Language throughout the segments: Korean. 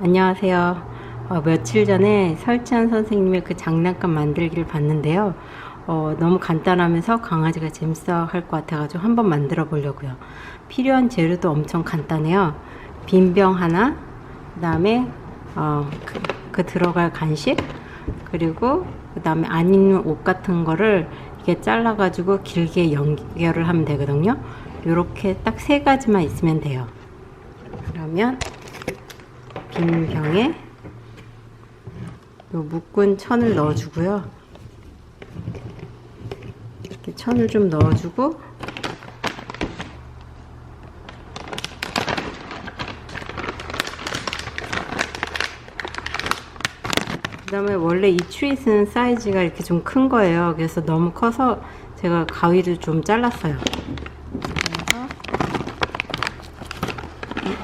안녕하세요. 어, 며칠 전에 설치한 선생님의 그 장난감 만들기를 봤는데요. 어, 너무 간단하면서 강아지가 재밌어 할 것 같아가지고 한번 만들어 보려고요. 필요한 재료도 엄청 간단해요. 빈 병 하나, 그 다음에 어, 그, 그 들어갈 간식, 그리고 그 다음에 안 입는 옷 같은 거를 이렇게 잘라가지고 길게 연결을 하면 되거든요. 이렇게 딱 세 가지만 있으면 돼요. 그러면 빈 병에 요 묶은 천을 넣어주고요. 이렇게 천을 좀 넣어주고 그 다음에 원래 이 트윗은 사이즈가 이렇게 좀 큰 거예요. 그래서 너무 커서 제가 가위를 좀 잘랐어요. 그래서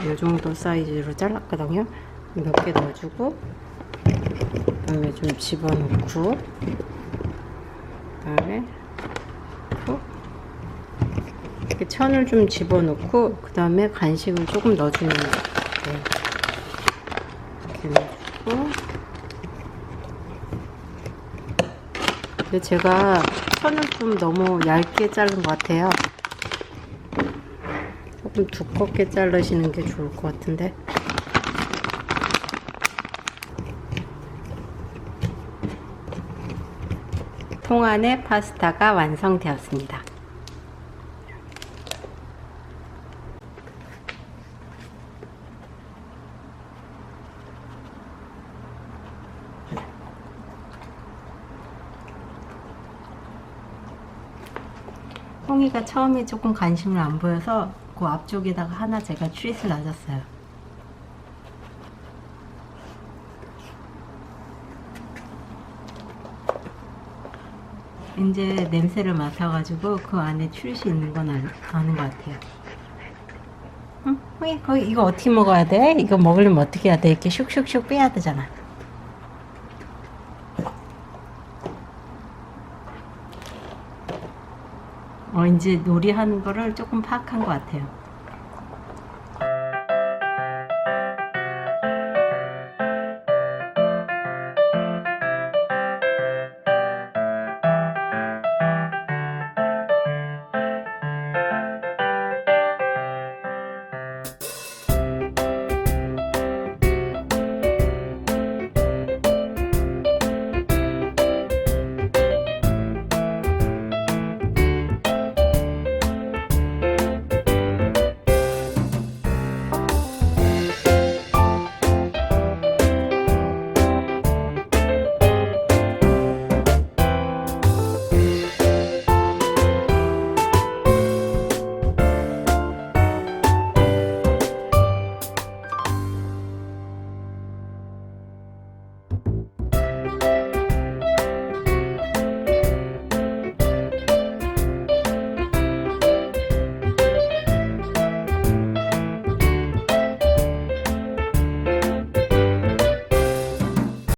이 정도 사이즈로 잘랐거든요. 몇 개 넣어주고 그다음에 좀 집어넣고 그다음에 푹 이렇게 천을 좀 집어넣고 그다음에 간식을 조금 넣어주면 돼요. 이렇게 넣어주고 근데 제가 천을 좀 너무 얇게 자른 것 같아요. 조금 두껍게 자르시는 게 좋을 것 같은데. 통 안에 파스타가 완성되었습니다. 홍이가 처음에 조금 관심을 안 보여서 그 앞쪽에다가 하나 제가 트릿을 놔줬어요. 이제 냄새를 맡아가지고 그 안에 트릿이 있는 건 알, 아는 것 같아요. 응? 거기 이거 어떻게 먹어야 돼? 이거 먹으려면 어떻게 해야 돼? 이렇게 슉슉슉 빼야 되잖아. 어, 이제 놀이하는 거를 조금 파악한 것 같아요.